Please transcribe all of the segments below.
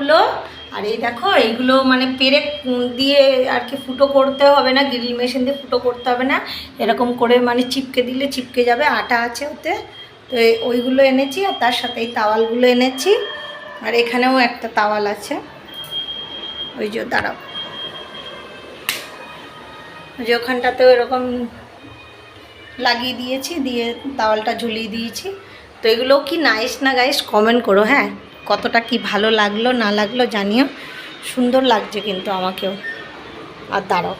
পাতাগুলো আর এই দেখো এইগুলো মানে উম, দিয়ে আর কি ফুটো করতে হবে না গ্রিল মেশিন দিয়ে ফুটো করতে হবে না। এরকম করে মানে চিপকে দিলে চিপকে যাবে আটা আছে ওতে। তো ওইগুলো এনেছি আর তার সাথে এই তাওয়ালগুলো এনেছি। আর এখানেও একটা তাওয়াল আছে। ওই যে দাঁড়াও। ওই যে ওখানটাতেও এরকম লাগিয়ে দিয়েছি দিয়ে তাওয়ালটা ঝুলিয়ে দিয়েছি। তো এগুলো কি নাইস না গাইস কমেন্ট করো হ্যাঁ। কতটা কি ভালো লাগল, না লাগল জানিও। সুন্দর লাগছে কিন্তু আমাকেও। আর দাঁড়াও।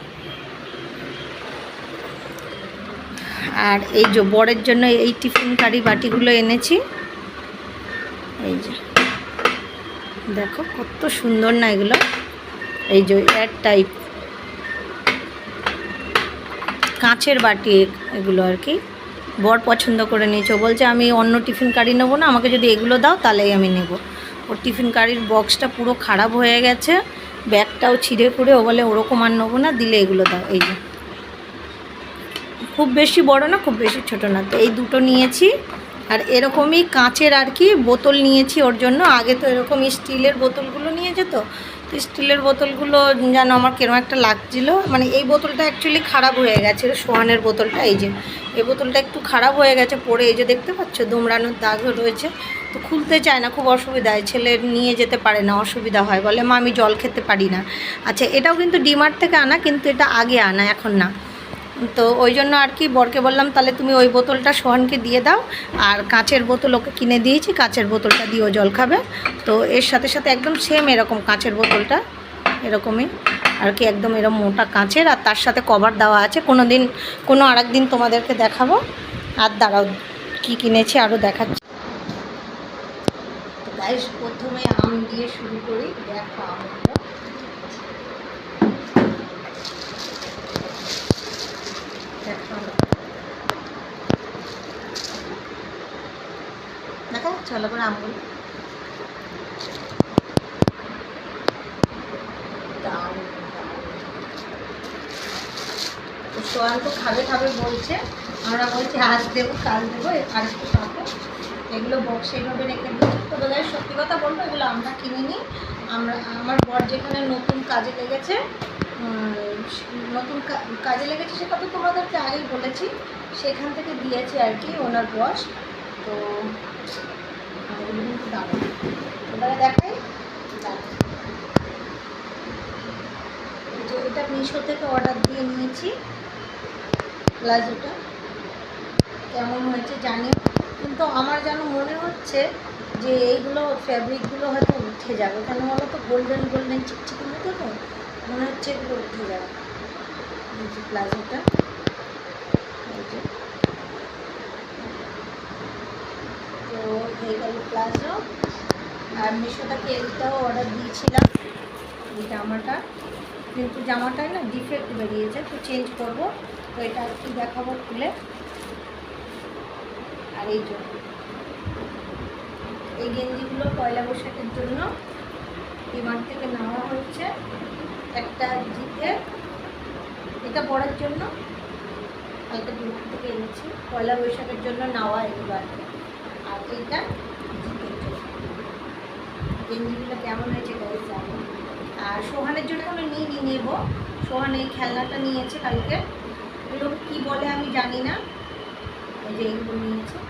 আর এই যে বরের জন্য এই টিফিন কারি বাটিগুলো এনেছি। এই যে। দেখো কত সুন্দর না এগুলো। এই যে এয়ার টাইপ কাঁচের বাটি এগুলো আর কি। বর পছন্দ করে নিয়েছে। বলছে, আমি অন্য টিফিন কারি নেব না, আমাকে যদি এগুলো দাও তাহলেই আমি নেব। ওর টিফিন কারির বক্সটা পুরো খারাপ হয়ে গেছে, ব্যাগটাও ছিঁড়ে ফুড়ে, ও বলে, ওরকম আর নেব না, দিলে এগুলো দাও। এই যে। খুব বেশি বড় না, খুব বেশি ছোট না। তো এই দুটো নিয়েছি, আর এরকমই কাঁচের আর কি বোতল নিয়েছি ওর জন্য। আগে তো এরকম স্টিলের বোতলগুলো নিয়ে যেত তো স্টিলের বোতলগুলো যেন আমার কেরম একটা লাগছিল। মানে এই বোতলটা অ্যাকচুয়ালি খারাপ হয়ে গেছে সোহানের বোতলটা, এই যে। এই বোতলটা একটু খারাপ হয়ে গেছে পরে এই যে দেখতে পাচ্ছ, দুমড়ানোর দাগ রয়েছে। তো খুলতে চায় না, খুব অসুবিধা হয়, ছেলে নিয়ে যেতে পারে না, অসুবিধা হয়, বলে মা, আমি জল খেতে পারি না। আচ্ছা এটাও কিন্তু ডিমার্ট থেকে আনা, কিন্তু এটা আগে আনা, এখন না। তো ওই জন্য আর কি বরকে বললাম, তাহলে তুমি ওই বোতলটা সোহানকে দিয়ে দাও, আর কাঁচের বোতল ওকে কিনে দিয়েছি, কাঁচের বোতলটা দিয়ে ও জল খাবে। তো এর সাথে সাথে একদম সেম এরকম কাঁচের বোতলটা, এরকমই। আর কি একদম এরকম মোটা কাঁচের, আর তার সাথে কভার দেওয়া আছে। কোনো দিন, কোনো আর দিন তোমাদেরকে দেখাবো। আর দাঁড়াও, কী কিনেছি আরও দেখাচ্ছি। তো গাইস প্রথমে আম দিয়ে শুরু করি, দেখো আমগুলো। দেখো। ভালো করে আমগুলো। সোয়ান তো খাবে খাবে বলছে, আমরা বলছি, আজ দেবো, কাল দেবো আর একটু এগুলো বক্সে এইভাবে রেখে দিচ্ছি তবে গায়ে সত্যি কথা বলব, এগুলো আমরা কিনে নিই আমরা, আমার বর যেখানে নতুন কাজে লেগেছে নতুন কাজে লেগেছে সেটা তো তোমাদেরকে আগেই বলেছি। সেখান থেকে দিয়েছে আর কি ওনার বস। তো এগুলো এবারে দেখাই। দারুণ। যে এটা মিশো থেকে অর্ডার দিয়ে নিয়েছি। প্লাজোটা। কেমন হয়েছে জানি কিন্তু আমার যেন মনে হচ্ছে যে এইগুলো ফ্যাব্রিকগুলো হয়তো উঠে যাবে। কেন বলো তো? গোল্ডেন গোল্ডেন চিকচিকি মতো তো? মনে হচ্ছে এগুলো উঠে যাবে। প্লাজোটা। তো হয়ে গেল প্লাজো। আর মিশো এইটাও অর্ডার দিয়েছিলাম? এই জামাটা। কিন্তু জামাটায় না ডিফেক্ট বেরিয়েছে, তো চেঞ্জ করব। তো এটা একটু দেখাবো খুলে। আর এই জন্য। এই গেঞ্জিগুলো পয়লা বৈশাখের জন্য ডিমার্ট থেকে নেওয়া হচ্ছে একটা জিতে। এটা পরার জন্য কালকে ডিমার্ট থেকে এনেছি। পয়লা বৈশাখের জন্য নেওয়া এগুলো আর আর এইটা জিতের জন্য। গেঞ্জিগুলো কেমন হয়েছে গাইজ জানি? আর সোহানের জন্য কোনো নিয়ে নিয়ে নেব। সোহান এই খেলনাটা নিয়েছে কালকে। এগুলো কী বলে আমি জানি না। যে এইগুলো নিয়েছে।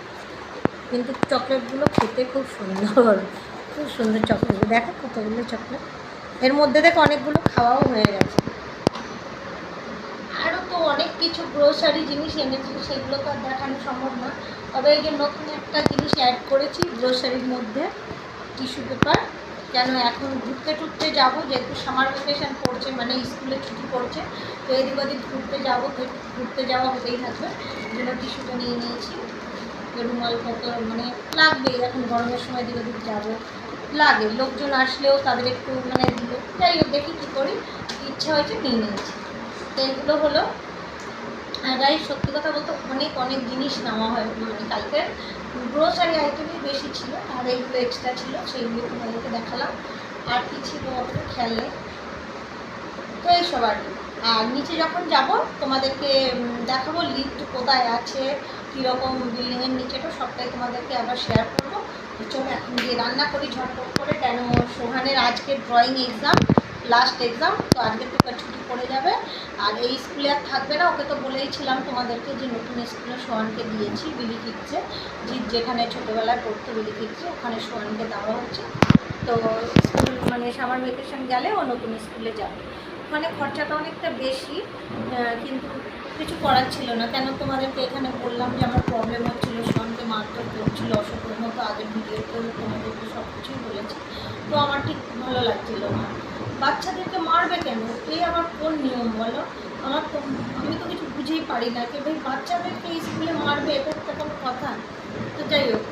কিন্তু চকলেটগুলো খেতে খুব সুন্দর। খুব সুন্দর চকলেট দেখো কতগুলো চকলেট। এর মধ্যে দেখো অনেকগুলো খাওয়াও হয়ে গেছে। আরও তো অনেক কিছু গ্রোসারি জিনিস এনেছি, সেগুলো তো আর দেখানো সম্ভব না। তবে এই যে নতুন একটা জিনিস অ্যাড করেছি গ্রোসারির মধ্যে টিস্যু পেপার কেন এখন ঘুরতে টুরতে যাব, যেহেতু সামার ভ্যাকেশন পড়ছে মানে স্কুলে ছুটি পড়ছে, তো এদিক ওদিক ঘুরতে যাব, ঘুরতে যাওয়া হতেই থাকবে। জন্য টিস্যুটা নিয়ে নিয়েছি। রুমাল কত মানে লাগবেই এখন গরমের সময় ওদিক যাব। লাগে, লোকজন আসলেও তাদের একটু মানে যাই হোক, দেখি কী করি। ইচ্ছা হয়েছে নিয়ে নিয়েছি। তো এগুলো হলো গাই, সত্যি কথা বলতে অনেক অনেক জিনিস নেওয়া হয় মানে কালকে। গ্রোসারি আইটেমই বেশি ছিল, আর এইগুলো এক্সট্রা ছিল, সেইগুলো তোমাদেরকে দেখালাম। আর কি ছিল অত খেয়াল নেই তো এইসব আর আর নিচে যখন যাব, তোমাদেরকে দেখাবো লিফট কোথায় আছে। কীরকম বিল্ডিংয়ের নিচেটা সবটাই তোমাদেরকে আবার শেয়ার করব। চলো এখন গিয়ে রান্না করি, ঝটপট করে, কেন সোহানের আজকে ড্রয়িং এক্সাম লাস্ট এক্সাম তো আজকে তো ছুটি পড়ে যাবে। আর এই স্কুলে আর থাকবে না, ওকে তো বলেইছিলাম তোমাদেরকে যে নতুন স্কুলে সোহানকে দিয়েছি, বিলি জিৎ যেখানে ছোটোবেলায় পড়তো বিলি কিটসে ওখানে সোহানকে দেওয়া হচ্ছে। তো স্কুল মানে সামার ভেকেশন গেলে ও নতুন স্কুলে যাবে। ওখানে খরচাটা অনেকটা বেশি কিন্তু কিছু করার ছিল না। কেন তোমাদেরকে এখানে বললাম যে আমার প্রবলেম হচ্ছিল সোহানকে মারধর করছিল অসুখের মতো আগের ভিডিওতেও তোমাদেরকে সব কিছুই বলেছি। তো আমার ঠিক ভালো লাগছিল না। বাচ্চাদেরকে মারবে কেন? এই আবার কোন নিয়ম বলো? আমার তো আমি তো কিছু বুঝেই পারি না যে ভাই বাচ্চাদেরকে স্কুলে মারবে, এটা একটা কোনো কথা? তো যাই হোক,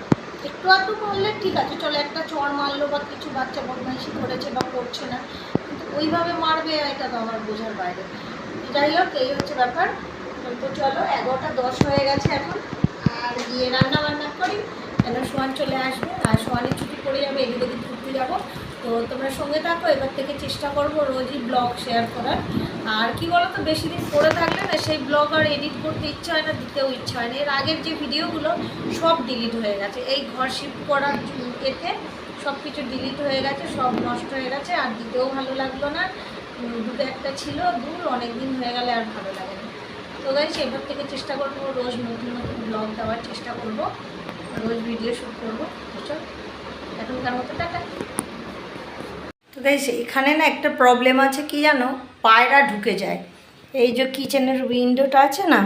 একটু আধটু মারলে ঠিক আছে, চলো একটা চড় মারলো বা কিছু বাচ্চা বদমাইশি করেছে বা করছে না, কিন্তু ওইভাবে মারবে এটা তো আমার বোঝার বাইরে। যাই হোক এই হচ্ছে ব্যাপার। তো চলো, এগারোটা দশ হয়ে গেছে এখন। আর গিয়ে রান্না বান্না করি, কেন সোয়ান চলে আসবে, আর সোয়ানের ছুটি পড়ে যাবে, এদিক ওদিক ঘুরতে যাব। তো তোমরা সঙ্গে থাকো, এবার থেকে চেষ্টা করব রোজই ব্লগ শেয়ার করার। আর কি বলো তো বেশি দিন পরে থাকলে না, সেই ব্লগ আর এডিট করতে ইচ্ছা হয় না, দিতেও ইচ্ছা হয় না। এর আগের যে ভিডিওগুলো সব ডিলিট হয়ে গেছে। এই ঘর শিফট করার এতে সব কিছু ডিলিট হয়ে গেছে, সব নষ্ট হয়ে গেছে, আর দিতেও ভালো লাগল না। দুটো একটা ছিল, দূর অনেক দিন হয়ে গেলে আর ভালো লাগে না। তো গাইছি এবার থেকে চেষ্টা করব, রোজ নতুন নতুন ব্লগ দেওয়ার চেষ্টা করব, রোজ ভিডিও শ্যুট করব চল এখনকার মতো টাটা। তো গাইস এখানে না একটা প্রবলেম আছে কি জানো? পায়রা ঢুকে যায়। এই যে কিচেনের উইন্ডোটা আছে না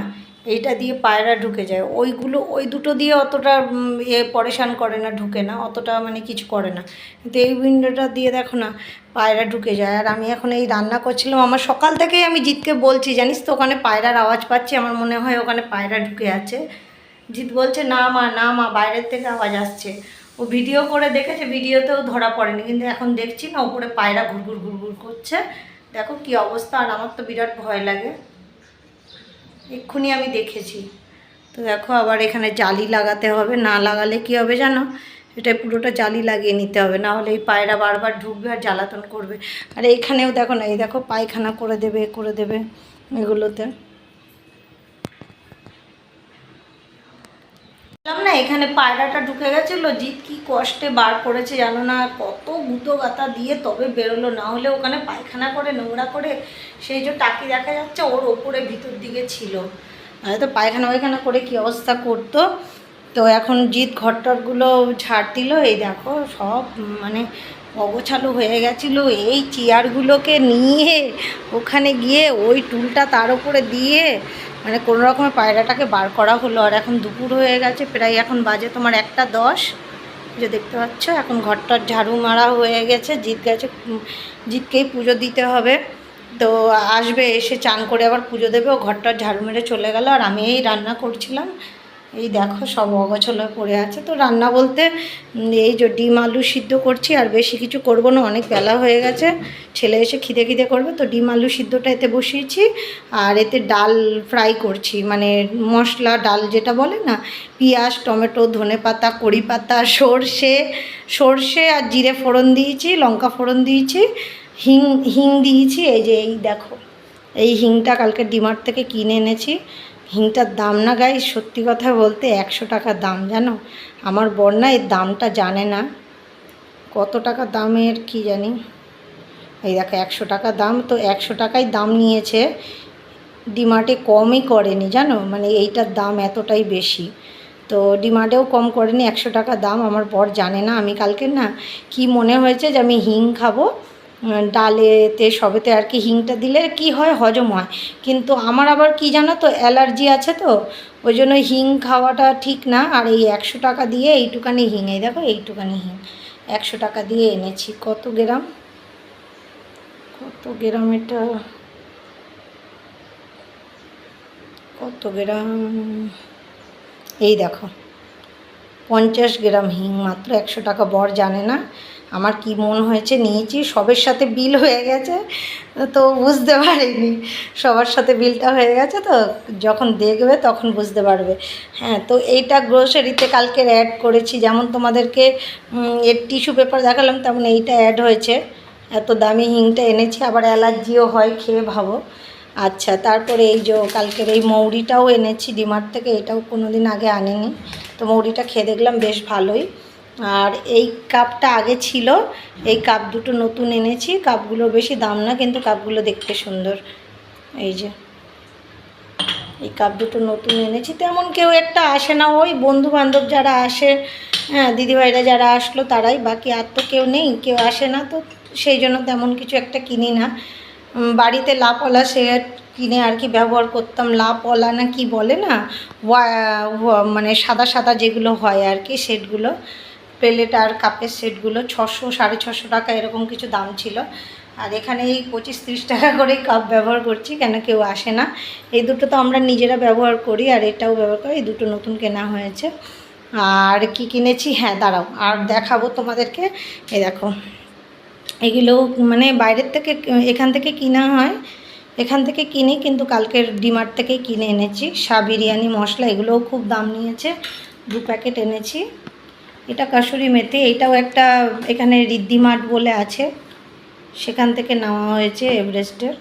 এইটা দিয়ে পায়রা ঢুকে যায়। ওইগুলো, ওই দুটো দিয়ে অতটা ইয়ে পরেশান করে না, ঢুকে না, অতটা মানে কিছু করে না। কিন্তু এই উইন্ডোটা দিয়ে দেখো না, পায়রা ঢুকে যায়। আর আমি এখন এই রান্না করছিলাম, আমার সকাল থেকেই আমি জিতকে বলছি, জানিস তো ওখানে পায়রার আওয়াজ পাচ্ছি, আমার মনে হয় ওখানে পায়রা ঢুকে আছে। জিৎ বলছে, না মা না মা, বাইরের থেকে আওয়াজ আসছে। ও ভিডিও করে দেখেছে ভিডিওতেও ধরা পড়েনি, কিন্তু এখন দেখছি না, ওপরে পায়রা ঘুরঘুর ঘুরঘুর করছে। দেখো কি অবস্থা, আর আমার তো বিরাট ভয় লাগে। এক্ষুনি আমি দেখেছি। তো দেখো আবার এখানে জালি লাগাতে হবে। না লাগালে কি হবে জানো? এটা পুরোটা জালি লাগিয়ে নিতে হবে। না হলে এই পায়রা বারবার ঢুকবে আর জ্বালাতন করবে। আর এখানেও দেখো না, এই দেখো পায়খানা করে দেবে করে দেবে এগুলোতে। বললাম না, এখানে পায়রাটা ঢুকে গেছিল, জিৎ কি কষ্টে বার করেছে জানো না, কত গুঁতো গাতা দিয়ে তবে বেরোলো, না হলে ওখানে পায়খানা করে, নোংরা করে, সেই যে টাকি দেখা যাচ্ছে, ওর ওপরে ভিতর দিকে ছিল। হয়তো পায়খানা পায়খানা করে কি অবস্থা করতো? তো এখন জিৎ ঘরটরগুলো ঝাড় দিল, এই দেখো সব মানে অগোছালো হয়ে গেছিল এই চেয়ারগুলোকে নিয়ে ওখানে গিয়ে ওই টুলটা তার উপরে দিয়ে মানে কোনো রকমের পায়রাটাকে বার করা হলো। আর এখন দুপুর হয়ে গেছে প্রায় এখন বাজে তোমার একটা দশ। যে দেখতে পাচ্ছ এখন ঘরটার ঝাড়ু মারা হয়ে গেছে জিৎ গেছে উম, জিৎকেই পুজো দিতে হবে। তো আসবে এসে চান করে আবার পুজো দেবে ও ঘরটার ঝাড়ু মেরে চলে গেল। আর আমি এই রান্না করছিলাম এই দেখো, সব অগোছলো পড়ে আছে। তো রান্না বলতে এই যে ডিম আলু সিদ্ধ করছি, আর বেশি কিছু করব না, অনেক বেলা হয়ে গেছে। ছেলে এসে খিদে খিদে করবে, তো ডিম আলু সিদ্ধটা এতে বসিয়েছি, আর এতে ডাল ফ্রাই করছি। মানে মশলা, ডাল যেটা বলে না, পেঁয়াজ, টমেটো, ধনে পাতা কড়ি পাতা, সর্ষে সর্ষে আর জিরে ফোড়ন দিয়েছি, লঙ্কা ফোড়ন দিয়েছি, হিং হিং দিয়েছি। এই যে এই দেখো, এই হিংটা কালকে ডিমার্ট থেকে কিনে এনেছি। হিংটার দাম না গাই? সত্যি কথা বলতে একশো টাকা দাম, জানো? আমার বর না এর দামটা জানে না। কত টাকা দামের কি জানি? এই দেখো, একশো টাকা দাম তো একশো টাকাই দাম নিয়েছে। ডিমার্টে কমই করেনি, জানো? মানে এইটার দাম এতটাই বেশি। তো ডিমার্টেও কম করেনি, একশো টাকা দাম। আমার বর জানে না, আমি কালকে না কি মনে হয়েছে যে আমি হিং খাব? ডালেতে সবেতে আর কি হিংটা দিলে কি হয়, হজম হয়। কিন্তু আমার আবার কি জানো তো, অ্যালার্জি আছে তো, ওই জন্য হিং খাওয়াটা ঠিক না। আর এই একশো টাকা দিয়ে এইটুকানি হিং, এই দেখো এইটুকানি হিং। একশো টাকা দিয়ে এনেছি। কত গ্রাম? কত গ্রাম এটা? কত গ্রাম? এই দেখো, পঞ্চাশ গ্রাম হিং, মাত্র একশো টাকা। বর জানে না। আমার কি মন হয়েছে নিয়েছি, সবের সাথে বিল হয়ে গেছে, তো বুঝতে পারিনি। সবার সাথে বিলটা হয়ে গেছে তো, যখন দেখবে তখন বুঝতে পারবে। হ্যাঁ তো এইটা গ্রোসারিতে কালকে অ্যাড করেছি, যেমন তোমাদেরকে এর টিস্যু পেপার দেখালাম, তেমন এইটা অ্যাড হয়েছে। এত দামি হিংটা এনেছি, আবার অ্যালার্জিও হয়, খেয়ে ভাবো। আচ্ছা তারপরে এই যে কালকের এই মৌরিটাও এনেছি, ডিমার্ট থেকে, এটাও কোনো দিন আগে আনেনি। তো মৌরিটা খেয়ে দেখলাম, বেশ ভালোই। আর এই কাপটা আগে ছিল। এই কাপ দুটো নতুন এনেছি। কাপগুলোর বেশি দাম না, কিন্তু কাপগুলো দেখতে সুন্দর। এই যে। এই কাপ দুটো নতুন এনেছি। তেমন কেউ একটা আসে না। ওই বন্ধু বান্ধব যারা আসে হ্যাঁ দিদিভাইরা যারা আসলো, তারাই। বাকি আর তো কেউ নেই। কেউ আসে না, তো সেই জন্য তেমন কিছু একটা কিনি না। বাড়িতে লাপওয়ালা সে কিনে আর কি ব্যবহার করতাম। লাপওয়ালা না কি বলে না? মানে সাদা সাদা যেগুলো হয় আর কি সেটগুলো। প্লেট আর কাপের সেটগুলো ছশো, সাড়ে ছশো টাকা এরকম কিছু দাম ছিল। আর এখানে এই পঁচিশ, তিরিশ টাকা করে কাপ ব্যবহার করছি, কেন কেউ আসে না। এই দুটো তো আমরা নিজেরা ব্যবহার করি আর এটাও ব্যবহার করি, এই দুটো নতুন কেনা হয়েছে। আর কি কিনেছি? হ্যাঁ দাঁড়াও, আর দেখাবো তোমাদেরকে। এই দেখো, এগুলো মানে বাইরের থেকে এখান থেকে কিনা হয়, এখান থেকে কিনি, কিন্তু কালকের ডিমার্ট থেকেই কিনে এনেছি। সা বিরিয়ানি মশলা, এগুলোও খুব দাম নিয়েছে। দু প্যাকেট এনেছি। এটা কাসুরি মেথি, এটাও একটা এখানে রিদ্ধি মাঠ বলে আছে। সেখান থেকে নেওয়া হয়েছে এভারেস্টের।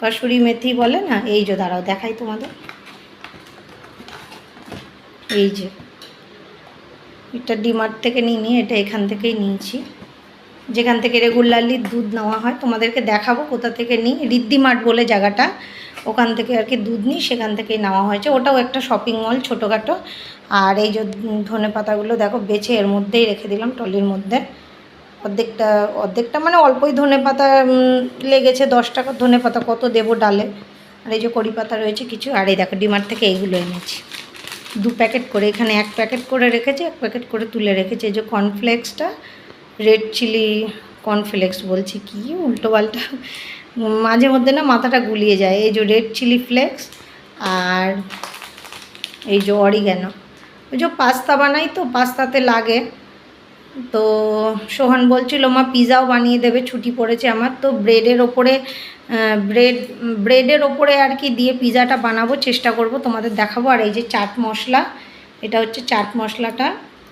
কাসুরি মেথি বলে না? এই যে, দাঁড়াও, দেখাই তোমাদের। এই যে, এটা ডিমার্ট থেকে নিয়ে, এটা এখান থেকেই নিয়েছি। যেখান থেকে রেগুলারলি দুধ নেওয়া হয়, তোমাদেরকে দেখাবো কোথা থেকে নিই। রিদ্ধিমার্ট বলে জায়গাটা, ওখান থেকে আর কি দুধ নিই, সেখান থেকেই নেওয়া হয়েছে। ওটাও একটা শপিং মল ছোটোখাটো। আর এই যে ধনে পাতাগুলো দেখো, বেছে এর মধ্যেই রেখে দিলাম টলির মধ্যে। অর্ধেকটা অর্ধেকটা মানে অল্পই ধনে পাতা লেগেছে দশ টাকা। ধনে পাতা কত দেবো ডালে? আর এই যে কড়ি পাতা রয়েছে কিছু। আর এই দেখো ডিমার্ট থেকে এইগুলো এনেছি। দু প্যাকেট করে, এখানে এক প্যাকেট করে রেখেছে, এক প্যাকেট করে তুলে রেখেছে। এই যে কর্নফ্লেক্সটা রেড চিলি কর্নফ্লেক্স বলছি, কি উল্টো পাল্টা? মাঝে মধ্যে না মাথাটা গুলিয়ে যায়। এই যে রেড চিলি ফ্লেক্স আর এই যে অরিগ্যানো ওই যে পাস্তা বানাই তো, পাস্তাতে লাগে। তো সোহান বলছিল, মা পিৎজাও বানিয়ে দেবে, ছুটি পড়েছে আমার। তো ব্রেডের ওপরে ব্রেড ব্রেডের ওপরে আর কি দিয়ে পিৎজাটা বানাবো, চেষ্টা করব তোমাদের দেখাবো। আর এই যে চাট মশলা, এটা হচ্ছে চাট মশলাটা।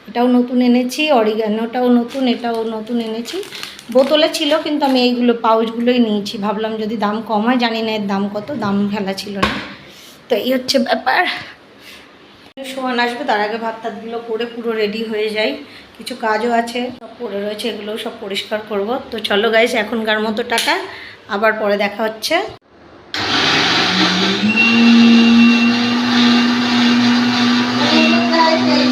এটাও নতুন এনেছি, অরিগানোটাও নতুন, এটাও নতুন এনেছি। বোতলে ছিল কিন্তু আমি এইগুলো পাউচগুলোই নিয়েছি। ভাবলাম যদি দাম কম হয়, জানি না এর দাম কত, দাম ফেলা ছিল না। তো এই হচ্ছে ব্যাপার। সোহান আসবে, তার আগে ভাত তাতগুলো করে পুরো রেডি হয়ে যায় কিছু কাজও আছে, সব পড়ে রয়েছে এগুলো সব পরিষ্কার করব। তো চলো গাইস এখনকার মতো টাটা। আবার পরে দেখা হচ্ছে।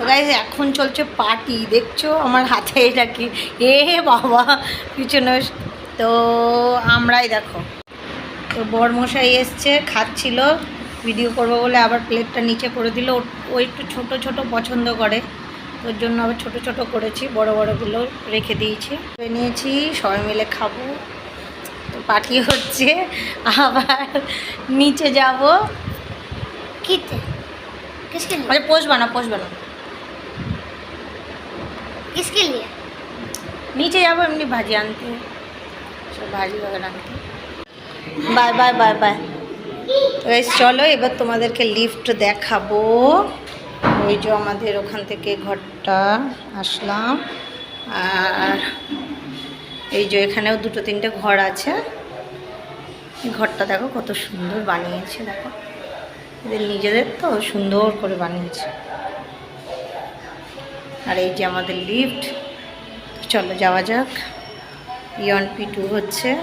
তো গাইজ এখন চলছে পার্টি দেখছ? আমার হাতে এটা কি? এ বাবা পিছনে তো আমরাই দেখো। তো বরমশাই এসছে খাচ্ছিল ভিডিও করব বলে আবার প্লেটটা নিচে করে দিল। ও একটু ছোট ছোট পছন্দ করে। ওর জন্য আবার ছোট ছোট করেছি বড় বড়গুলো রেখে দিয়েছি। নিয়েছি সবাই মিলে খাব। তো পার্টি হচ্ছে আবার নিচে যাব। কিতে? আরে পোষবা না পোষবা না। किसके लिए নিচে যাবো এমনি ভাজি আনতে সব ভাজি বাগান আনতে বাই বাই বাই বাই তো guys, চলো এবার তোমাদেরকে লিফট দেখাবো ওই যে আমাদের ওখান থেকে ঘরটা আসলাম আর এই যে এখানেও দুটো তিনটে ঘর আছে এই ঘরটা দেখো কত সুন্দর বানিয়েছে দেখো এদের নিজেদের তো সুন্দর করে বানিয়েছে আর এই যে আমাদের লিফট। চলো যাওয়া যাক। ইয়ন পি টু হচ্ছে।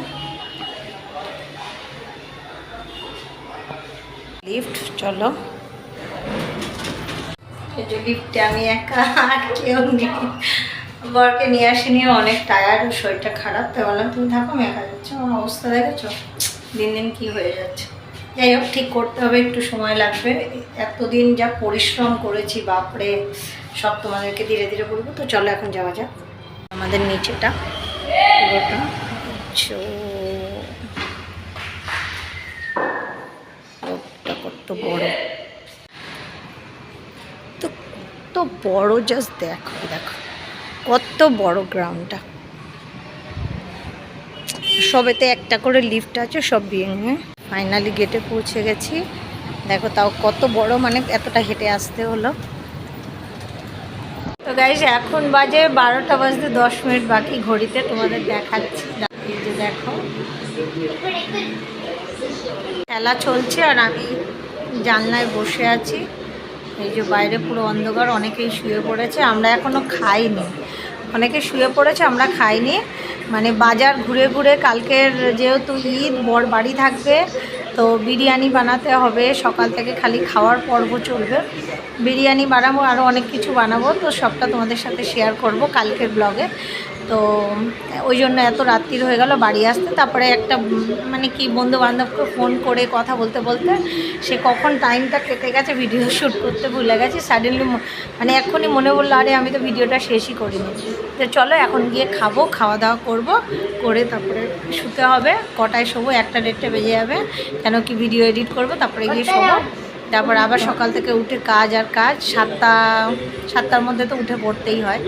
লিফট, চলো। লিফটে আমি একা, আর কেউ নেই। বরকে নিয়ে আসিনি অনেক টায়ার্ড শরীরটা খারাপ, তাই বললাম, তুমি থাকো, আমি একা যাচ্ছি। আমার অবস্থা দেখেছ? দিন দিন কি হয়ে যাচ্ছে। যাই হোক, ঠিক করতে হবে, একটু সময় লাগবে। এতদিন যা পরিশ্রম করেছি, বাপরে। সব তোমাদেরকে ধীরে ধীরে বলব। তো চলো এখন যাওয়া যাক। আমাদের নিচেটা। কত বড়। তো কত বড় জাস্ট দেখো দেখো। কত বড় গ্রাউন্ডটা সবেতে একটা করে লিফট আছে, সব বিয়ে ফাইনালি গেটে পৌঁছে গেছি। দেখো তাও কত বড় মানে এতটা হেঁটে আসতে হলো। তো গাইজ এখন বাজে বারোটা বাজতে দশ মিনিট বাকি ঘড়িতে তোমাদের দেখাচ্ছি। যে দেখো, খেলা চলছে আর আমি জানলায় বসে আছি। এই যে বাইরে পুরো অন্ধকার, অনেকেই শুয়ে পড়েছে, আমরা এখনও খাইনি। অনেকে শুয়ে পড়েছে, আমরা খাইনি। মানে বাজার ঘুরে ঘুরে কালকের যেহেতু ঈদ, বর বাড়ি থাকবে, তো বিরিয়ানি বানাতে হবে। সকাল থেকে খালি খাওয়ার পর্ব চলবে। বিরিয়ানি বানাবো আরও অনেক কিছু বানাবো, তো সবটা তোমাদের সাথে শেয়ার করব কালকের ব্লগে তো ওই জন্য এত রাত্রির হয়ে গেল বাড়ি আসতে। তারপরে একটা মানে কি বন্ধু বান্ধবকে ফোন করে কথা বলতে বলতে সে কখন টাইমটা কেটে গেছে ভিডিও শ্যুট করতে ভুলে গেছি। সাডেনলি মানে এখনই মনে বলল আরে আমি তো ভিডিওটা শেষই করিনি। তো চলো এখন গিয়ে খাব খাওয়া দাওয়া করব করে তারপরে শুতে হবে। কটায় শোবো? একটা দেড়টা বেজে যাবে। কেন কি ভিডিও এডিট করব? তারপরে গিয়ে শোবো। তারপর আবার সকাল থেকে উঠে কাজ আর কাজ। সাতটা সাতটার মধ্যে তো উঠে পড়তেই হয়।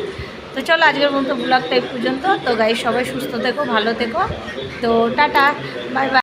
তো চলো আজকের মতো ব্লগটা এই পর্যন্ত। তো গাই সবাই সুস্থ থেকো, ভালো থেকো। তো টাটা বাই বাই